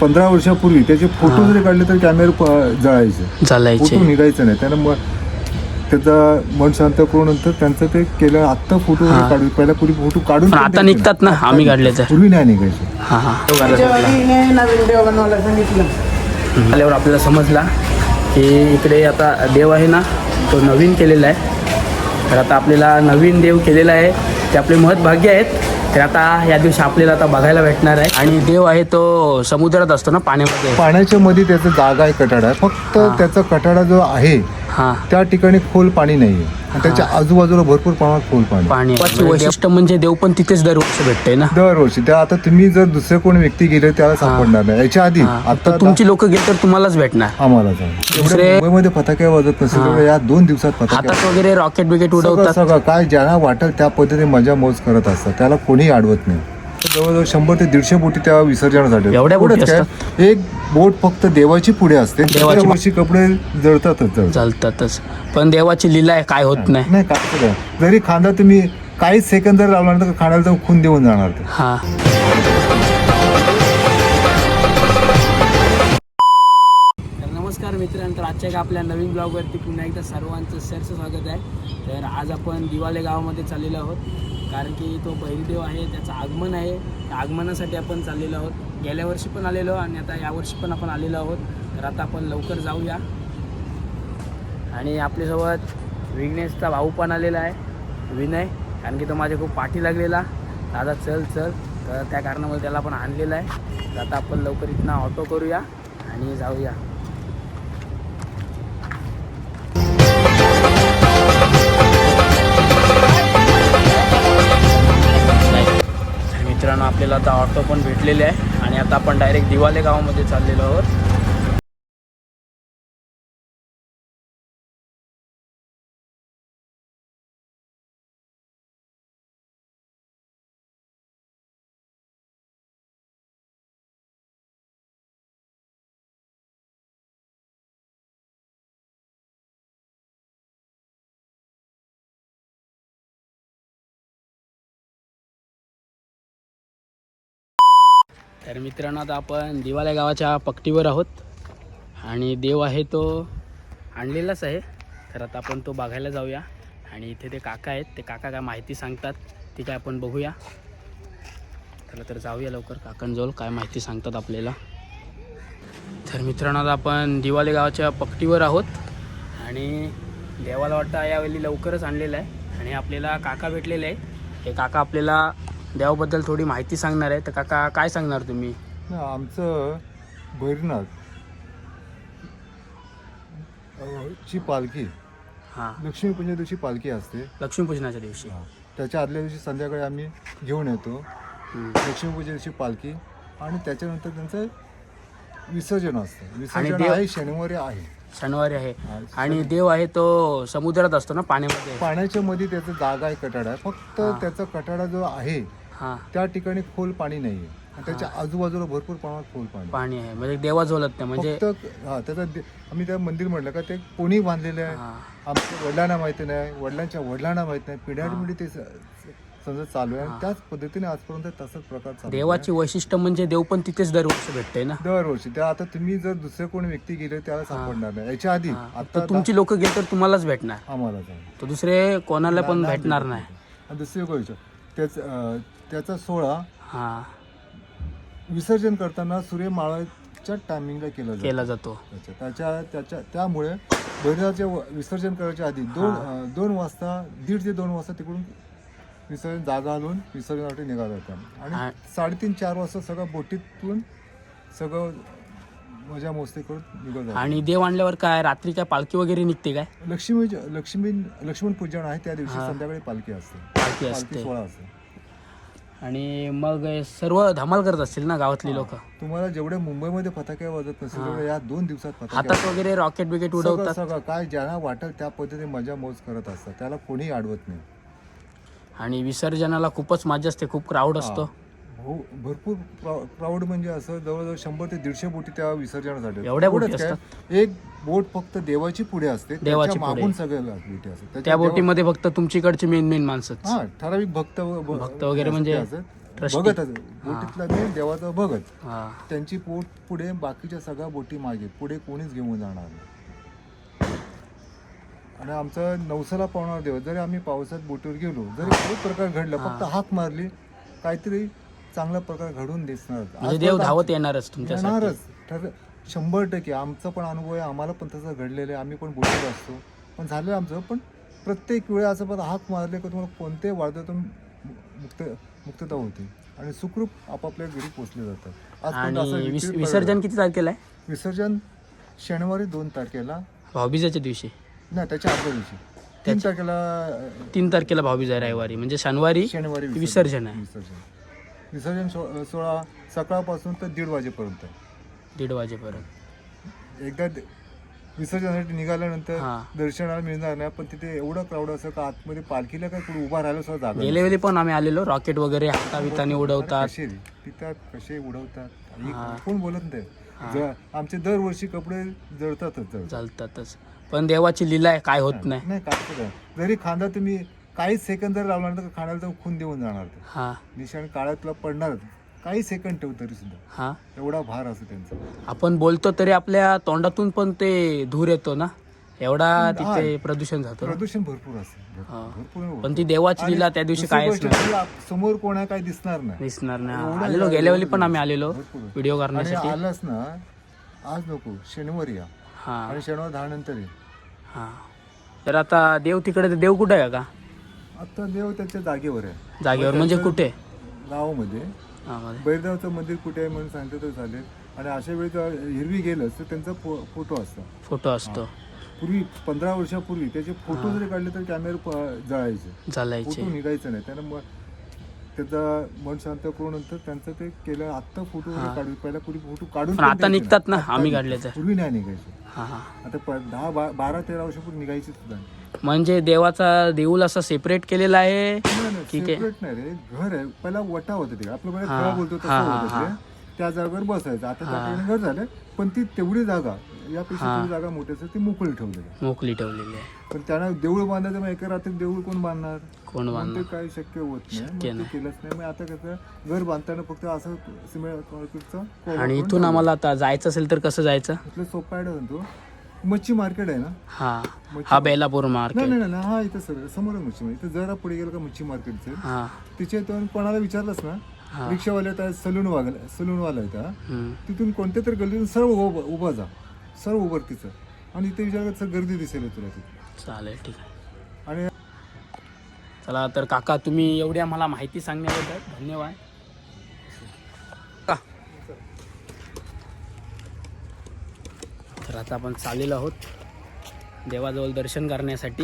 पंधरा वर्षापूर्वी त्याचे फोटो जरी काढले तर कॅमेरे प- जळायचे. चालायचे फोटो निघायचं नाही. त्यानं मग त्याचा मन शांत करून नंतर त्यांचं ते केलं. आत्ता फोटो हा. काढू पहिला पूर्वी फोटो काढून पण आता द्यायचे निघतात ना, आम्ही काढले तर. पूर्वी नाही निघायचे. हा हा. आल्यावर आपल्याला समजला की इकडे आता देव आहे ना तो नवीन केलेला आहे. तर आता आपल्याला नवीन देव केलेला आहे. ते आपले महत् भाग्य आहेत. तर आता या दिवशी आपल्याला आता बघायला भेटणार आहे. आणि देव आहे तो समुद्रात असतो ना पाण्यामध्ये. पाण्याच्या मध्ये त्याचं जागा आहे आहे फक्त. त्याचा कठाडा जो आहे हा. त्या ठिकाणी खोल पाणी नाहीये. आणि त्याच्या आजूबाजूला भरपूर प्रमाणात खोल पाणी पाणी आहे. वैशिष्ट्य म्हणजे देव पण तिथेच दरवर्षी भेटते ना? दरवर्षी. त्या आता तुम्ही जर दुसरे कोणी व्यक्ती गेले त्याला सापडणार नाही. याच्या आधी. हा. आता तर तुमची लोक गेले तर तुम्हालाच भेटणार. आम्हाला जाऊ दुसरे- एवढे मुंबईमध्ये फटाके वाजत नसेल हा. या दोन दिवसात फटाके हातात वगैरे रॉकेट बिकेट सगळं उडवतात. सगळं. काय ज्यांना वाटेल त्या पद्धतीने मजा मौज करत असतात. त्याला कोणीही अडवत नाही. जवळजवळ शंभर ते दीडशे बोटी त्या विसर्जनासाठी एवढ्या बोटी एक बोट फक्त देवाची पुढे असते. देवाची- दुसऱ्या वर्षी कपडे जळतातच जळतात. चालतातच पण देवाची लीला आहे काय होत नाही. नाही काय. जरी खांदा तुम्ही काहीच सेकंद जर लावला ना तर खाण्याला जाऊन खून देऊन जाणार ते. हा. मित्रांनो आजच्या एका आपल्या नवीन ब्लॉगवरती पुन्हा एकदा सर्वांचं सरचं स्वागत आहे. तर आज आपण दिवाले गावामध्ये चाललेलो आहोत. कारण की तो बहिरदेव आहे त्याचं आगमन आहे. त्या आगमनासाठी आपण चाललेलो आहोत. गेल्या वर्षी पण आलेलो आणि आता यावर्षी पण आपण आलेलो आहोत. तर आता आपण लवकर जाऊया. आणि आपल्यासोबत विघ्नेशचा भाऊ पण आलेला आहे विनय. कारण की तो माझ्या खूप पाठी लागलेला. दादा चल चल. तर त्या कारणामुळे त्याला पण आणलेला आहे. तर आता आपण लवकर इथनं ऑटो करूया आणि जाऊया. मित्रांनो आपल्याला आता ऑटो पण भेटलेले आहे. आणि आता आपण डायरेक्ट दिवाले गावामध्ये चाललेलो आहोत. तर मित्रांनो आता आपण दिवाल्या गावाच्या पक्टीवर आहोत. आणि देव आहे तो आणलेलाच आहे. तर आता आपण तो बघायला जाऊया. आणि इथे ते काका आहेत. ते काका काय माहिती सांगतात ती काय आपण बघूया. चला तर जाऊया लवकर. काकांजवळ काय माहिती सांगतात आपल्याला. तर मित्रांनो आता आपण दिवाले गावाच्या पक्टीवर आहोत. आणि देवाला वाटतं यावेळी लवकरच आणलेलं आहे. आणि आपल्याला काका भेटलेले आहेत. हे काका आपल्याला देवाबद्दल थोडी माहिती सांगणार आहे. तर काका काय सांगणार तुम्ही? आमचं भैरनाथ ची पालखी. हां. लक्ष्मीपूजन दिवशी पालखी असते. लक्ष्मीपूजनाच्या दिवशी. त्याच्या आदल्या दिवशी संध्याकाळी आम्ही घेऊन येतो. लक्ष्मीपूजन दिवशी पालखी. आणि त्याच्यानंतर त्यांचं विसर्जन असतं. विसर्जन आहे शनिवारी आहे. शनिवारी आहे. आणि देव आहे तो समुद्रात असतो ना पाण्यामध्ये? पाण्याच्या मध्ये त्याचं जागा आहे आहे फक्त. त्याचा कठाडा जो आहे हां. त्या ठिकाणी खोल पाणी नाहीये. आणि त्याच्या आजूबाजूला भरपूर प्रमाणात खोल पाणी पाणी आहे. म्हणजे देवा झोलत नाही. म्हणजे फक्त हा त्याचा दे- आम्ही त्या मंदिर म्हटलं का ते कोणी बांधलेलं आहे? हां. आमच्या वडिलांना माहिती नाही वडिलांच्या वडिलांना माहीत नाही. पिढ्यानपिढी ते स- समजा चालू आहे. आणि त्याच पद्धतीने आजपर्यंत तसंच प्रकार चालू आहे. देवाची वैशिष्ट्य म्हणजे देव पण तिथेच दरवर्षी भेटते ना? दरवर्षी. त्या आता तुम्ही जर दुसरे कोणी व्यक्ती गेले त्याला सापडणार नाही. याच्या आधी. आता तर तुमची लोक गेले तर तुम्हालाच भेटणार. आम्हाला तर दुसरे कोणाला पण भेटणार नाही. आणि दुसरी गोष्ट त्याच अं, त्याचा सोहळा हां. विसर्जन करताना सूर्यमाळाच्या टायमिंगला केला जातो. केला जातो. त्याच्या त्याच्या त्याच्या त्यामुळे बैलाचे विसर्जन करायच्या आधी दोन दोन वाजता दीड ते दोन वाजता तिकडून विसर्जन जागा घालून विसर्जनासाठी निघाला जातं आणि साडेतीन चार वाजता सगळं बोटीतून सगळं मजा मस्ती करून निघत जातं आणि देव आणल्यावर काय रात्री काय पालखी वगैरे निघते काय? लक्ष्मी लक्ष्मी लक्ष्मण पूजन आहे त्या दिवशी. संध्याकाळी पालखी असते. पालखी पालखी असते. सोहळा असते. आणि मग सर्व धमाल करत असतील ना गावातली लोक? तुम्हाला जेवढे मुंबईमध्ये फटाके वाजत नसेल. तेवढे या दोन दिवसात फटाके हातात वगैरे रॉकेट बिकेट सगळं उडवतात. सगळं. काय ज्यांना वाटेल त्या पद्धतीने मजा मौज करत असतात. त्याला कोणीही अडवत नाही. आणि विसर्जनाला खूपच मजा असते खूप क्राऊड असतो. हो भरपूर क्राऊड म्हणजे असं जवळजवळ शंभर ते दीडशे बोटी त्या विसर्जनासाठी एवढ्या बोटी काय, एक बोट फक्त देवाची पुढे असते देवाची. मागून सगळ्या बोटी असतात. त्या बोटीमध्ये फक्त तुमच्याकडची मेन मेन माणसं हा ठराविक भक्त भक्त वगैरे म्हणजे- ते असतात. Trusty. भगत बोटीतला मेन देवाचा भगत. त्यांची पोट पुढे बाकीच्या सगळ्या बोटी मागे. पुढे कोणीच घेऊन जाणार नाही. आणि आमचा नवसाला पावणार देव जरी आम्ही पावसात बोटीवर गेलो जरी खूप प्रकार घडला फक्त हाक मारली काहीतरी चांगला प्रकार घडून दिसणार. म्हणजे देव धावत येणारच तुमच्यासाठी. येणारच. ठर शंभर टक्के. आमचा पण अनुभव आहे. आम्हाला पण तसं घडलेलं आहे. आम्ही पण बोलत असतो. पण झालं आमचं. पण प्रत्येक वेळा असं पण हाक मारले का तुम्हाला कोणत्याही वाढत्यातून मुक्त मुक्तता होते. आणि सुखरूप आपापल्या घरी पोचले जातात. आजपर्यंत असं आणि विस- विसर्जन किती तारखेला आहे? विसर्जन शनिवारी दोन तारखेला. भाऊबीजाच्या दिवशी. नाही त्याच्या आदल्या दिवशी. तीन तारखेला अं, तीन तारखेला भाऊबीज आहे रविवारी. म्हणजे शनिवारी शनिवारी विसर्जन आहे. विसर्जन. विसर्जन सो- सोहळा सकाळपासून तर दीड वाजेपर्यंत. दीड वाजेपर्यंत. एकदा द- विसर्जनासाठी निघाल्यानंतर हा. दर्शनाला मिळणार नाही पण तिथे एवढं क्राऊड असं का आतमध्ये पालखीला काय कुठे उभा राहायला सुद्धा जागा गेल्या वेळी पण आम्ही आलेलो. रॉकेट वगैरे हाताविताने उडवतात. कसे? पितात कसे उडवतात? आणि. कोण बोलत नाही. ज- आमचे दरवर्षी कपडे जळतातच जळतात. चालतातच पण देवाची लीला आहे काय होत नाही. नाही काय काय जरी खांदा तुम्ही काही सेकंद जर लावला तर खाण्याला तर खून देऊन जाणार ते. हा. निशाण काळातला पडणारच काही सेकंद ठेव तरी सुद्धा. हा. एवढा भार असतो त्यांचा. आपण बोलतो तरी आपल्या तोंडातून पण ते धूर येतो ना? एवढा तिथे प्रदूषण जातो ना. प्रदूषण भरपूर असते. हा. भरपूर होतं. पण ती देवाची लीला त्या दिवशी दुसरी कायच गोष्ट नाही. तुला समोर कोण काय दिसणार नाही. दिसणार नाही. आलेलो गेल्या वेळी पण आम्ही आलेलो भरपूर. व्हिडिओ आणि करण्यासाठी आलास ना आज नको शनिवारी या. हा. आणि शनिवार दहा नंतर ये. हा. तर आता देव तिकडे देव कुठे आहे का? आता देव त्याच्या जागेवर आहे. जागेवर म्हणजे कुठे? गावामध्ये. मध्ये. बैरगावचं मंदिर कुठे आहे म्हणून सांगते तर चालेल. आणि अशा वेळी जर हिरवी गेलं तर त्यांचा फो- फोटो असतो. फोटो असतो. पूर्वी पंधरा वर्षापूर्वी त्याचे फोटो जरी काढले तर कॅमेरा जळायचे. चालायचे फोटो निघायचं नाही. त्यानं मग त्याचा मन शांत करून नंतर त्यांचं ते केलं. आत्ता फोटो वगैरे काढू पहिला पूर्वी फोटो काढून पण पण आता निघतात ना. आम्ही काढले तर पूर्वी नाही निघायचे. हा हा. आता प- दहा बा- बारा तेरा वर्षापूर्वी निघायचे सुद्धा नाही. म्हणजे देवाचा देऊळ असा सेपरेट केलेला आहे ठीक आहे. separate नाही रे. घर आहे. पहिला वटा होतं ते आपलं हा, बोलतो तसं हा, होतं हा, ते त्या जागेवर बसायचं. आता त्या ठिकाणी घर झालं पण ती तेवढी जागा यापेक्षा जागा मोठी असते ती मोकळी ठेवलेली आहे. मोकळी ठेवलेली आहे. पण त्यांना देऊळ बांधायचं मग एका रात्री देऊळ कोण बांधणार? कोण मग बांधणार? ते काही शक्य होत नाही. मग ते केलंच नाही. मग आता कसं घर बांधताना फक्त असं सिमेंट कॉन्क्रीटचं आणि इथून आम्हाला आता जायचं असेल तर कसं जायचं? इथलं सोपा आहे म्हणतो. मच्छी मार्केट आहे ना? हा. हा बेलापूर नाही मार्केट. नाही नाही हा इथं सर समोर आहे मच्छी मार्केट इथं जरा पुढे गेलं का मच्छी मार्केटचं हा. तिचे तो कोणाला विचारलंस ना. रिक्षावाले त्या सलून वागला सलूनवाला आहे त्या. हम्म. तिथून कोणत्या तरी गल्लीतून सर्व उभा उभा जा. सर्व उभं तिचं आणि इथे विचार गर्दी दिसेल तुला तिथे. चालेल ठीक आहे. आणि चला तर काका तुम्ही एवढी आम्हाला माहिती सांगण्याबद्दल धन्यवाद. तर आता आपण चाललेलो आहोत देवाजवळ दर्शन करण्यासाठी.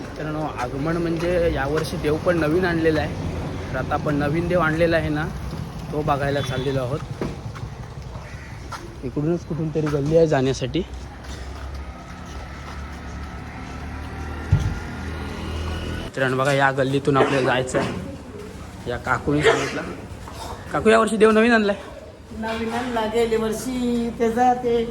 मित्रांनो आगमन म्हणजे यावर्षी देव पण नवीन आणलेला आहे. तर आता आपण नवीन देव आणलेला आहे ना तो बघायला चाललेलो आहोत. इकडूनच कुठून तरी गल्ली आहे जाण्यासाठी. मित्रांनो बघा या गल्लीतून आपल्याला जायचं आहे. या काकूने सांगितलं. काकू यावर्षी देव नवीन आणलाय. आणला गेल्या वर्षी त्याचा ते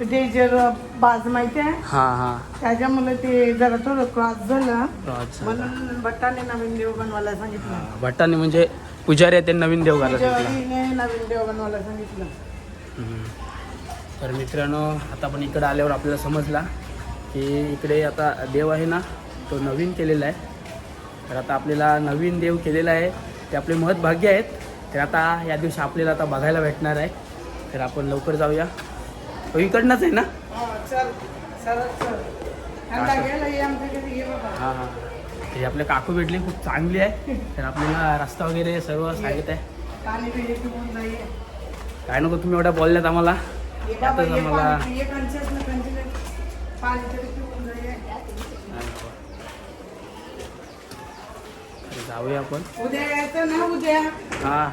डेजर बाज माहिती आहे? हां हां. त्याच्यामुळे ते जरा थोडं क्रॉस झालं. अच्छा. म्हणून भट्टाने नवीन देव बनवायला सांगितलं. भट्टाने म्हणजे पुजारी आहे ते नवीन देव घालत पुजारीने नवीन देव बनवायला सांगितलं. तर मित्रांनो आता आपण इकडे आल्यावर आपल्याला समजला की इकडे आता देव आहे ना तो नवीन केलेला आहे. तर आता आपल्याला नवीन देव केलेला आहे. ते आपले महत् भाग्य आहेत. तर आता या दिवशी आपल्याला आता बघायला भेटणार आहे. तर आपण लवकर जाऊया. तो इकडनंच आहे ना? हो, हां हां ते आपले काकू भेटली खूप चांगली आहे. तर आपल्याला रस्ता वगैरे सर्व सांगत आहे. काय नको तुम्ही एवढ्या बोलल्यात आम्हाला. आताच आम्हाला पाणी ये कंचेस ना कंचे पाणी तरी पिऊन जाईल तर जाऊया आपण. उद्या यायचं ना उद्या. हां.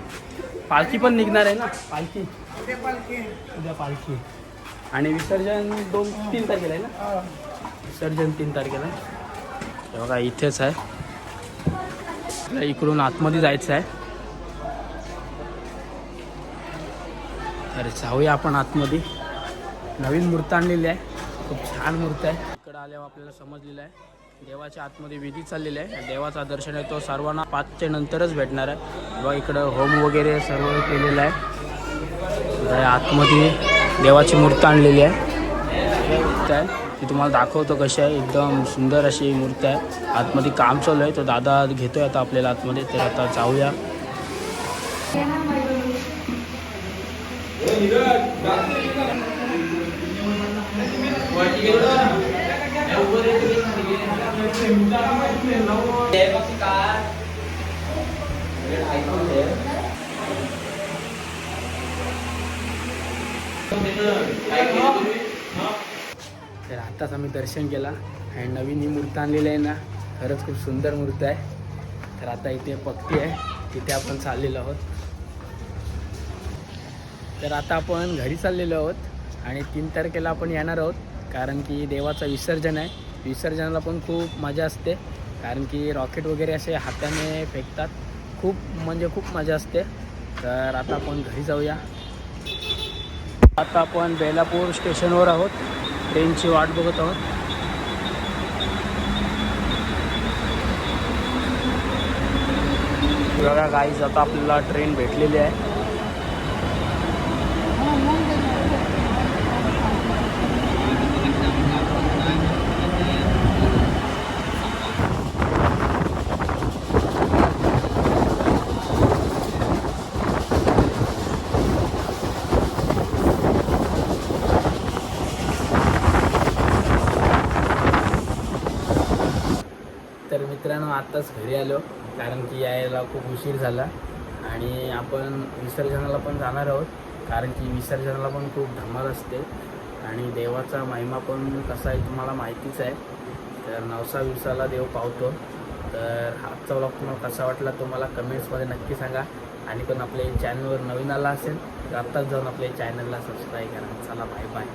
पालखी पण निघणार आहे ना? पालखी? उद्या पालखी उद्या पालखी. आणि विसर्जन दोन तीन तारखेला आहे ना. विसर्जन तीन तारखेला. बघा इथेच आहे. इकडून आतमध्ये जायचं आहे. तर जाऊया आपण आतमध्ये. नवीन मूर्त आणलेली आहे. खूप छान मूर्त आहे. इकडं आल्यावर आपल्याला समजलेलं आहे. देवाच्या आतमध्ये विधी चाललेली आहे. देवाचा दर्शन आहे तो सर्वांना पाचच्या नंतरच भेटणार आहे. किंवा इकडं होम वगैरे सर्व केलेलं आहे. आतमध्ये देवाची मूर्ती आणलेली आहे. काय ती तुम्हाला दाखवतो कशी आहे. एकदम सुंदर अशी मूर्ती आहे. आतमध्ये काम चालू आहे. तो दादा घेतोय आता आपल्याला आतमध्ये. तर आता जाऊया. तर आत्ताच आम्ही दर्शन केला आणि नवीन ही मूर्ती आणलेली आहे ना खरंच खूप सुंदर मूर्ती आहे. तर आता इथे पक्ती आहे तिथे आपण चाललेलो आहोत. तर आता आपण घरी चाललेलो आहोत आणि तीन तारखेला आपण येणार आहोत कारण की देवाचं विसर्जन आहे. विसर्जनाला पण खूप मजा असते. कारण की रॉकेट वगैरे असे हाताने फेकतात. खूप म्हणजे खूप मजा असते. तर आता आपण घरी जाऊया. आता आपण बेलापूर स्टेशनवर आहोत. ट्रेनची वाट बघत आहोत. बघा गाईज आता आपल्याला ट्रेन भेटलेली आहे तर मित्रांनो आत्ताच घरी आलो कारण की यायला खूप उशीर झाला. आणि आपण विसर्जनाला पण जाणार आहोत कारण की विसर्जनाला पण खूप धमाल असते. आणि देवाचा महिमा पण कसा आहे तुम्हाला माहितीच आहे. तर नवसा विसाला देव पावतो. तर आजचा ब्लॉग तुम्हाला कसा वाटला तो मला कमेंट्समध्ये नक्की सांगा. आणि पण आपल्या चॅनलवर नवीन आला असेल तर आत्ताच जाऊन आपल्या चॅनलला सबस्क्राईब करा. चला बाय बाय